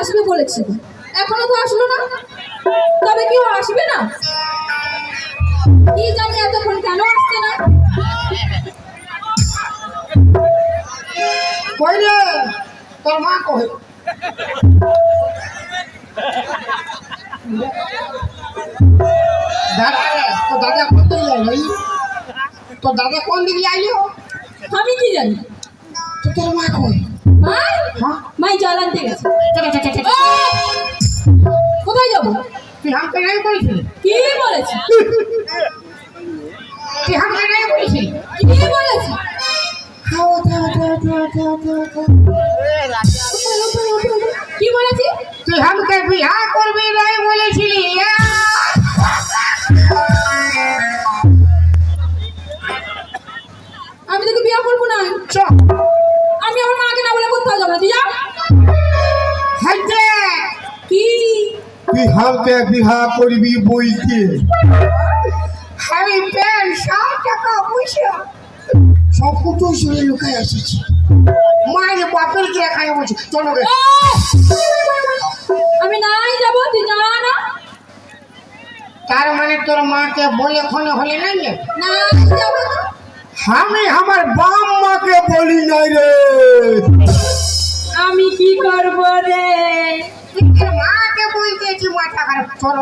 আসবে বলেছিল এখনও তো আসলো না। তবে কি ও আসবে না? কি জানি এতক্ষণ কেন আসছে না। তোর মা কই দাদা তো দাদা কোন দিকে তো দাদা কোন দিকে যাইলো আমি কি জানি? তো তোর মা কই? মাই হ্যাঁ? মাই জল আনতে গেছে! কোথায় যাব? তুই কি বলেছি? তুই কি বলেছি? কি তুই আমাকে বিয়া করবি নাই বলেছিলি আমি হালকে বিহা করবি বইকে আমি প্যান সব টাকা পয়সা। সব কুটো শুনে লুকাই এসেছি মায়ের বাপের কে খাই বলছি চলো রে। আমি নাই যাব তুই যা না। তার মানে তোর মাকে বলে খনে হলে নাই রে? নাই যাব না। আমি আমার বাম মাকে বলি নাই রে। আমি কি করব রে? মাকে বলতেছি মাথা খারাপ চলো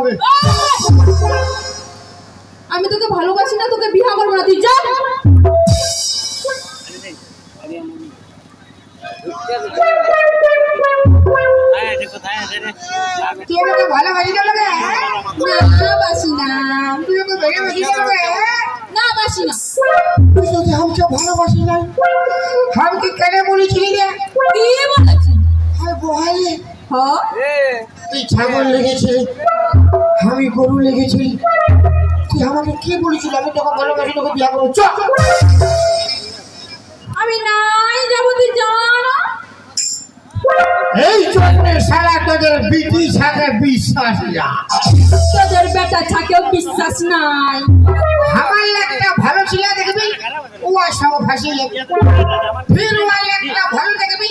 আমি তোকে ভালোবাসি না তোকে বিয়ে করব না তুই যা। ভালোবাসি না না আমাকে কেন বলেছিলি রে? কি বলেছি বহালে তুই ছাগল লেগেছিলি। আমি গরু লেগেছিলি। তুই আমাকে কি বলেছিলি? আমি তোকে ভালোবাসি তোকে বিয়া করব। চ আমি নাই যাব তুই যা না। এই জন্য সারা তোদের বিটি সাথে বিশ্বাস যা তোদের বেটা থাকেও বিশ্বাস নাই। আমার একটা ভালো ছিল দেখবি? ও সব ফাঁসি ফির ও একটা ভালো দেখবি?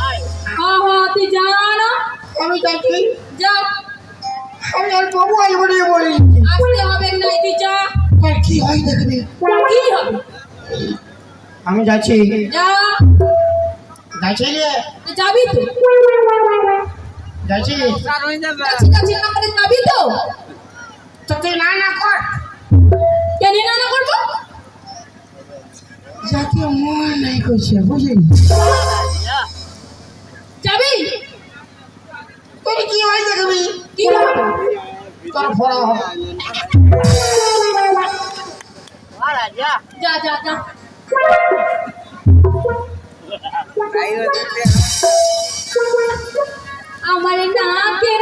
যা না আমি যাচ্ছি যা। আমি আর বাবু আই বলে বলি আসতে হবে নাই তুই যা। তোর কি হয় দেখবি? কি হবে? আমি যাচ্ছি। যা। যাচ্ছি রে। যাবি তো? যাচ্ছি। যাচ্ছি যাচ্ছি না করে যাবি তো? তো তুই না না কর। কেন না না করব? যাতে মন নাই করছে বুঝলি? যাবি? তোর কি হয় দেখবি কি তোর ফড়া হবে। যা যা যা। আমার নাকের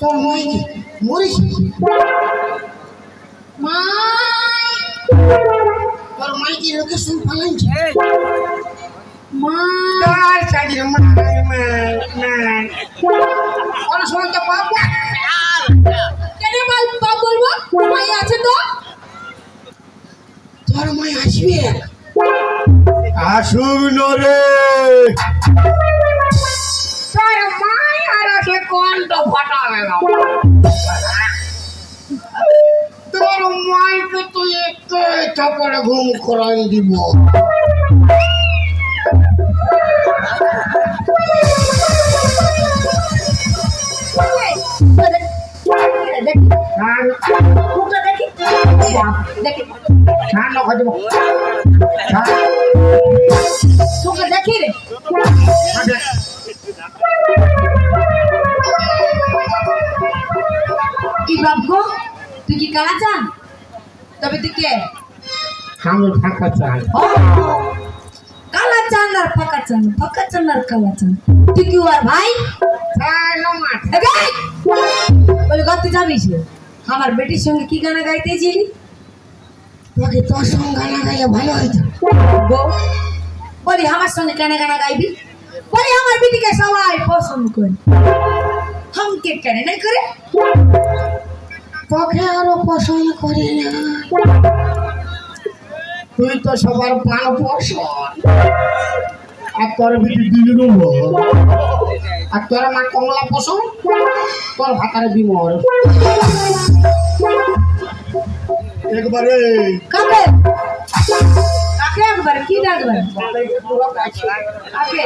তোর মাই কি মরিস মাই তোর মাই কি লোকে শুন তোর কোন সময় তো কেন বাল বলব মাই আছে তো তোর মাই আসবে। আসুন রে তোর মাই আর আছে তো ফাটা গেল তোর মাইকে তুই একটু চাপড়ে ঘুম করাই দিব। দেখি মুখটা দেখি দেখি হ্যাঁ লোক দিব মুখটা দেখি রে কি ভাববো তুই কি কালা চান তবে তুই কে আমি ফাঁকা ও, কালা চান আর ফাঁকা চান ফাঁকা চান আর কালা চান তুই কি আর ভাই হ্যাঁ! বলে গতে যাবি সে আমার বেটির সঙ্গে কি গানা গাইতেছিলি তোকে তোর সঙ্গে গানা গাইলে ভালো হইতো। বলি আমার সঙ্গে কেন গানা গাইবি? বলি আমার বেটিকে সবাই পছন্দ করে। হামকে কেন নাই করে? তোকে আরও পছন্দ করি না। তুই তো সবার প্রাণ পছন্দ। আর তোর বিটি দিলি আর তোর মা কমলা পছন্দ তোর ভাতারে বিমর একবারে। কাকে? কাকে একবারে? কি ডাকবার কাকে?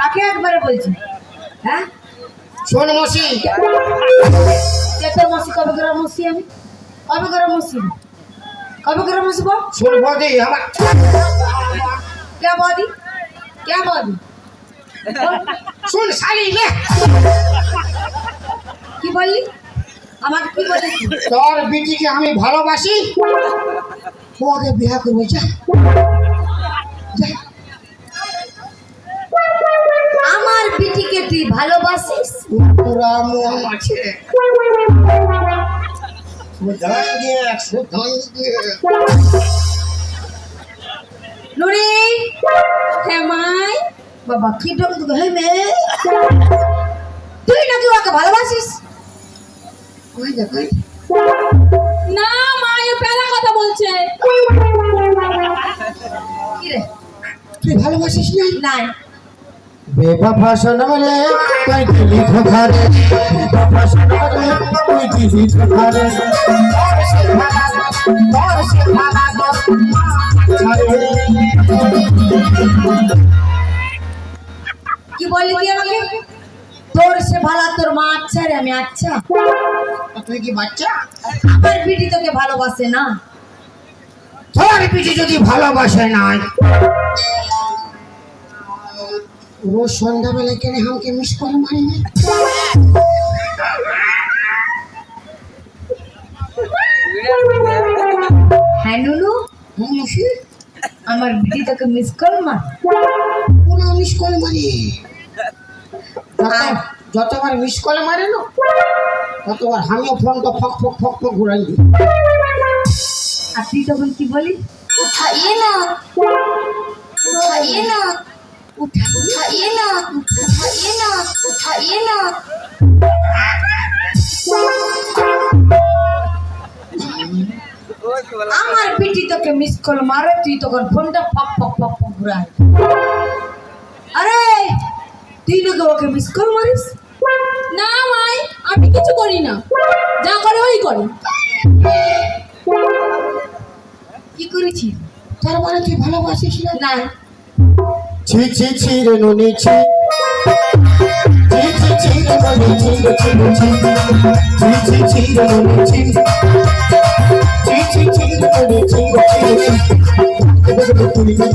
কাকে একবারে বলছি? হ্যাঁ? শোন মসি। তোর মসি? কবে করে মসি আমি? কবে করে মসি? কবে করে মসিব শোন বদি আমার কে বদি? কে বদি? শোন শালি লে কি বললি? আমাকে কি তুই? তোর বিটিকে আমি ভালোবাসি। ওকে বিয়ে করব যা। আমার বিটিকে তুই ভালোবাসিস? পুরা মন আছে নুরি হ্যাঁ মাই। বাবা কি ডং তোকে হে মে তুই নাকি ওকে ভালোবাসিস? কই যা কই না মা এ প্যারা কথা বলছে। কি রে? তুই ভালোবাসিস না? না বেবা ভাষণ মানে বলে তুই কি দিলি ঘরে? বেবা ভাষণ বলে তুই দিলি খোখারে তোর সে ভালা তোর সে ভালা তোর কি বললি তুই আমাকে? তোর সে ভালো তোর মা আচ্ছা রে আমি আচ্ছা। তুই কি বাচ্চা? আমার বিটি তোকে ভালোবাসে না। তোর পিঠে যদি ভালোবাসে নাই রোজ সন্ধ্যাবেলায় কেন আমাকে মিস করে মারি হ্যাঁ নুনু? আমার বিটি তোকে মিস কর মা কতগুলো মিস কল মারি। যতবার মিস কল মারে না ততবার আমিও ফোনটা ফক ফক ফক ফক ঘুরাই দিই। আর তুই তখন কি বলি? উঠাইয়ে না উঠাইয়ে না উঠাইয়ে না উঠাইয়ে না উঠাইয়ে না। আমার পিটি তোকে মিস কল মারো তুই তখন ফোনটা ফক ফক ফক ফক ঘুরাই তুই নাকি ওকে মিস কল মারিস? না মাই আমি কিছু করি না। যা করে ওই করে। কি করেছিস? তার মানে তুই ভালোবাসিস না? না। ছি ছি ছি রে নুনি ছি। ছি ছি ছি রে নুনি ছি রে ছি রে ছি। ছি ছি ছি রে নুনি ছি। ছি ছি ছি রে নুনি ছি রে ছি রে ছি। তুই যদি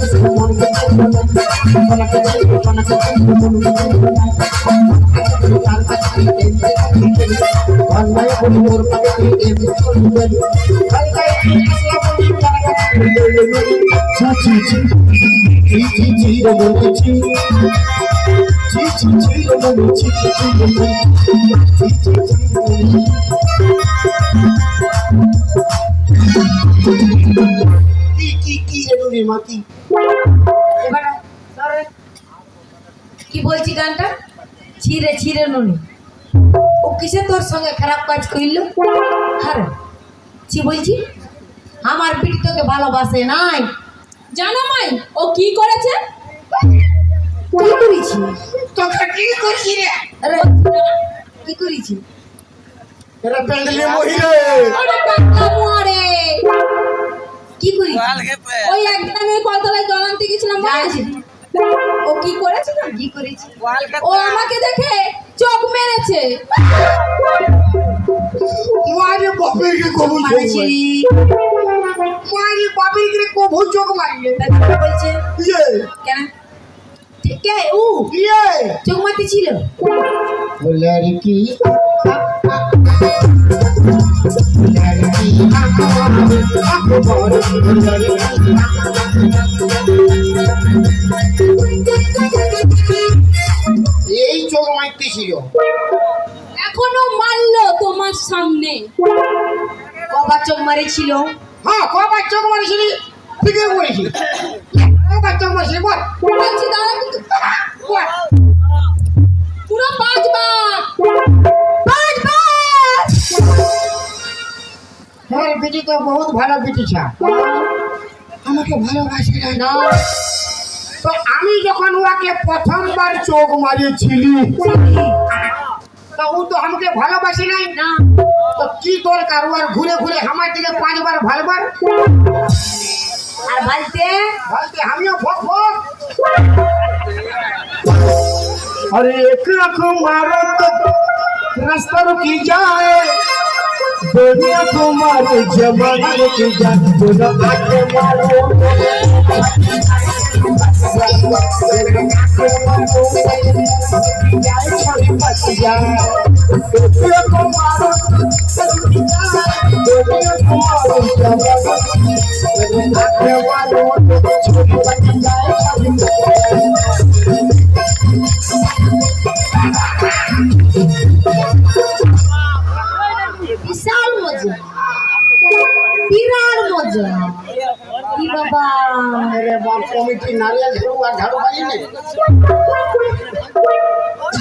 কি রে নুনির মা কি এবার কি বলছি গানটা? ছিঁড়ে ছিঁড়ে নুনি। ও কিসে তোর সঙ্গে খারাপ কাজ করল? আরে কি বলছি? আমার পিঠি তোকে ভালোবাসে নাই। জানো মাই ও কি করেছে? কি করেছি? তোকে কি করছি রে? আরে কি করেছি? এরা প্যান্ডেলের মহিলা। কি করি ওই একদিন আমি কলতলায় জল আনতে গেছিলাম ও কি করেছে কি করেছে? ও আমাকে দেখে চোখ মেরেছে। মারে বাপের কে কবুল মারেছে। মারে বাপের কে কবুল চোখ মারিয়ে বলছে? কেন? উ? চোখ মারতে ছিল? কি? এই চোখ মাইতে ছিল এখনও মারলো তোমার সামনে। কবার চোখ মারেছিল? হ্যাঁ কবার চোখ মারিছিলি ঠিকই বলেছি কবার চোখ মারিছিলি বল। বলছি দাদা পুরো পাঁচবার তোমার বেটি তো বহুত ভালো বেটি ছা আমাকে ভালোবাসে না না তো আমি যখন ওকে প্রথমবার চোখ মারিয়েছিলি তো ও তো আমাকে ভালোবাসি নাই না তো কি দরকার ও আর ঘুরে ঘুরে আমার দিকে পাঁচবার ভালবার আর ভালতে বলতে আমিও ফক ফক अरे एक आंख मारो तो रास्ता रुकी जाए दुनिया कुमार जमाने की जान। दुनिया के मारो। दुनिया कुमार दुनिया कुमार जमाने के मारो छोटी बच्ची जाए কি বাবা?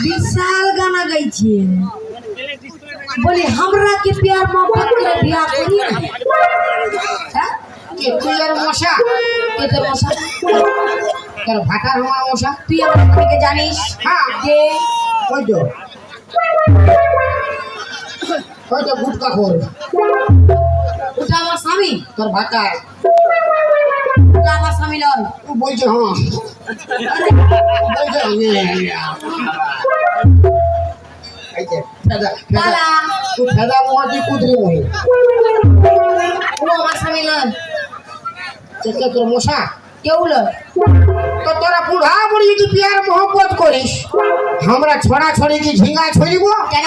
বিশাল গানা গাইছে। বলি আমরা কি প্যার মহব্বত করে বিয়া করি হ্যাঁ? কে মশা? কে তোর মশা? তোর ভাটার মশা? তুই আমার থেকে জানিস হ্যাঁ। যে ওই তো? ওই গুটকা ওটা আমার স্বামী। তোর ভাটার ওটা আমার স্বামী নয়। ও বলছে হ্যাঁ। বলছে ফেদা, ফেদা। তুই কুদরি মহি। ও আমার স্বামী নয়। কে তোর মশা? কেউ নয়। তো তোরা বুড়া বুড়ি যদি পিয়ার মোহব্বত করিস আমরা ছড়া ছড়ি কি ঝিঙ্গা ছড়িব? কেন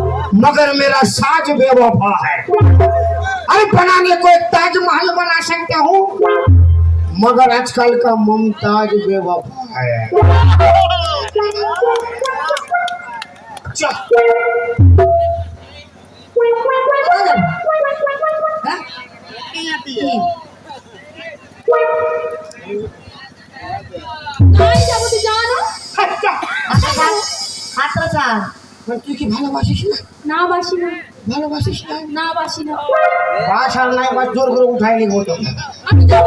मगर मेरा साज बेवफा है अरे बनाने को एक ताजमहल बना सकता हूँ मगर आजकल का मुमताज बेवफा है चल হ্যাঁ তাই যাবো মানে তুই কি ভালোবাসিস না? বাসি না। ভালোবাসিস না? না বাসি না। বাসার নাই বা জোর করে উঠাই নিব তো। আমি তো।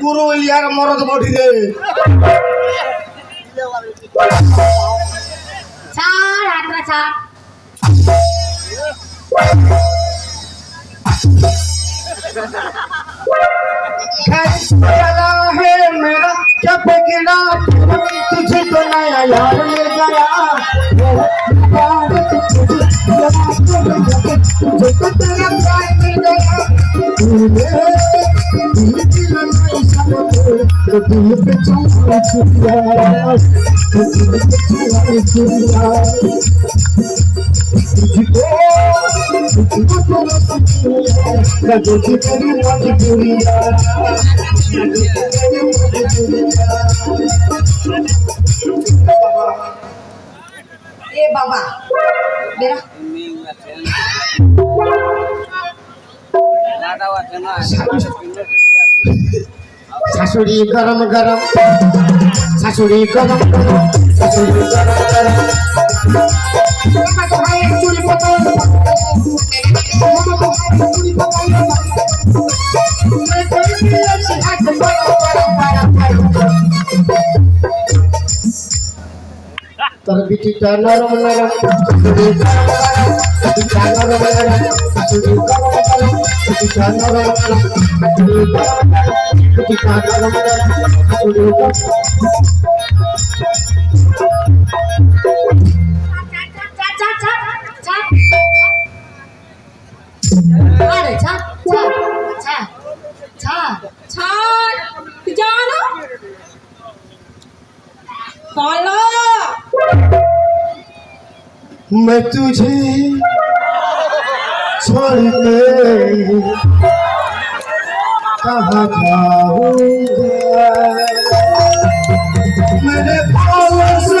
পুরুলিয়ার মরদ বটি রে চার আটরা চার क्या बिगड़ा तेरा? तुझे तो नया यार मिल गया प्यार तुझे तुझे तो तेरा प्यार मिल गया तूने दिल की लड़ाई सब तो दिल पे चला छुरिया तो दिल पे चला छुरिया এ বাবা বেরা শাশুড়ি গরম গরম শাশুড়ি গরম গরম শাশুড়ি গরম গরম তোর বিটিটা নরম নরম বিটিটা নরম নরম বিটিটা নরম নরম বিটিটা নরম নরম আরে ছা ছা ছা ছা ছাড় তুই জানো বলো मैं तुझे छोड़ के कहाँ जाऊंगा मेरे भोले सनम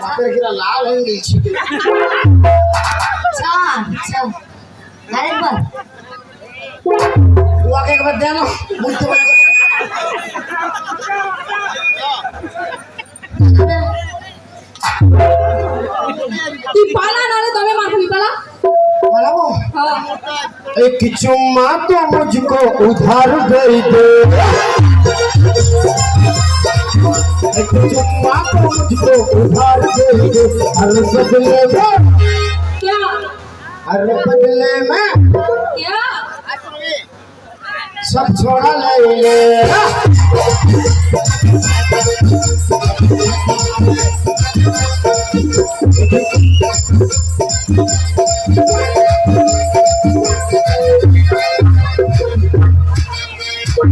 বাপের কিনা লাল হয়ে গেছি ছা ছা আরেকবার ওকে একবার দেন বুঝতে পারবো তুই পালা নাহলে তবে মার খাবি পালা বলাবো হ্যাঁ एक चुम्मा तो मुझको उधार दे दे एक चुम्मा तो मुझको उधार दे दे हर बदले में क्या हर बदले में क्या सब छोड़ा ले ले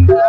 যা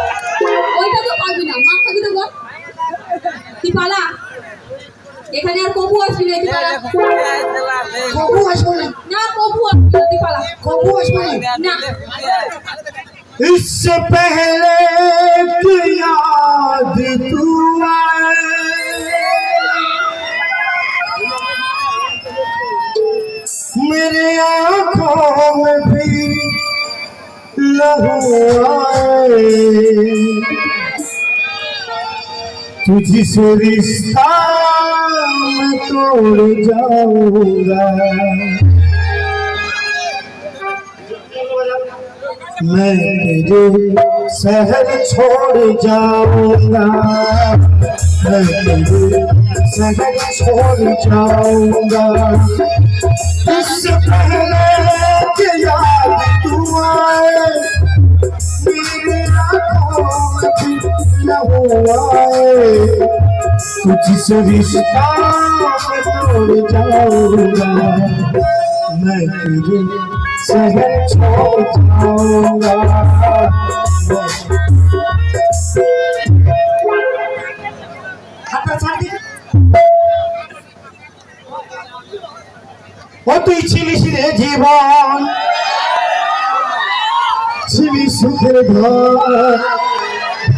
ওইটা তো পাবি না মার খাবি তো বল তুই পালা এখানে আর কবু আসবি না তুই পালা कबू हंसबो না কবু আসবি না তুই পালা कबू हंसबो না इससे पहले कि याद तू आए मेरे आंखों में भी लहू आए तुझसे रिश्ता तोड़ जाऊँगा। मैं तेरे शहर छोड़ जाऊँगा। मैं तेरे शहर छोड़ जाऊँगा। इससे पहले कि याद तू आए न हुआ है तुझसे रिश्ता मैं तोड़ जाऊंगा मैं तुझे शहर छोड़ जाऊंगा হাতটা ছাড় দিকে ও তুই ছিলিস রে জীবন ছিলি সুখের ঘর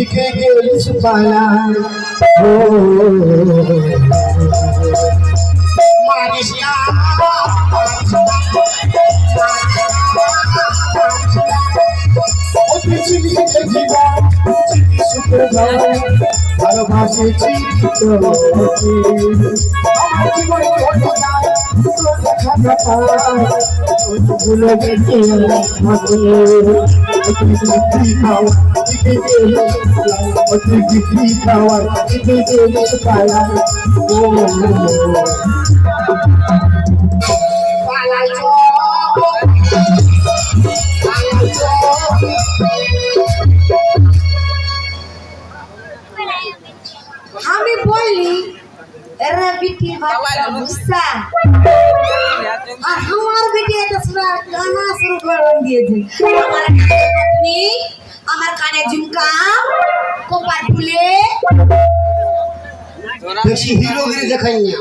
ঠিক গেলিস পালা পৃথিবীতে জীবন পৃথিবী সুখে যায় ভালোবাসেছি তোকে আমার গুসা আর আমার বেটি এটা শোনা গানা শুরু করে দিয়েছে। আমার কানে রত্নি আমার কানে ঝুমকা কোপার ফুলে। বেশি হিরোগিরি দেখাই না?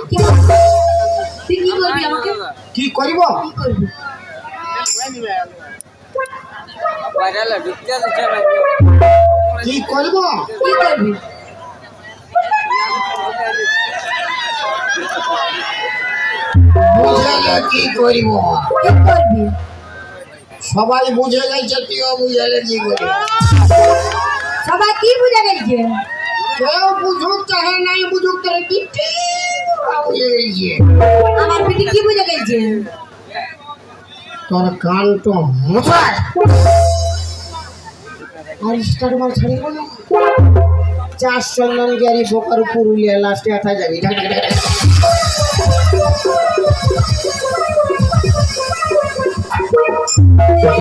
তুই কি করবি আমাকে? কি করব? কি করবি? কি করব? কি করবি? বুঝালে কি করব কি করবি? সবাই বুঝে গেছে তুইও বুঝালে কি করব সবাই কি বুঝে গেছে? কেউ বুঝুক চাহে নাই বুঝুক তাহলে কি বুঝে গেছে? আমার বেটি কি বুঝে গেছে? তোর কান তো মোচার আর স্টার মাল ছাড়িব না। চার সন্ধান গিয়ারি বোকার পুরুলিয়া লাস্টে আঠা যাবি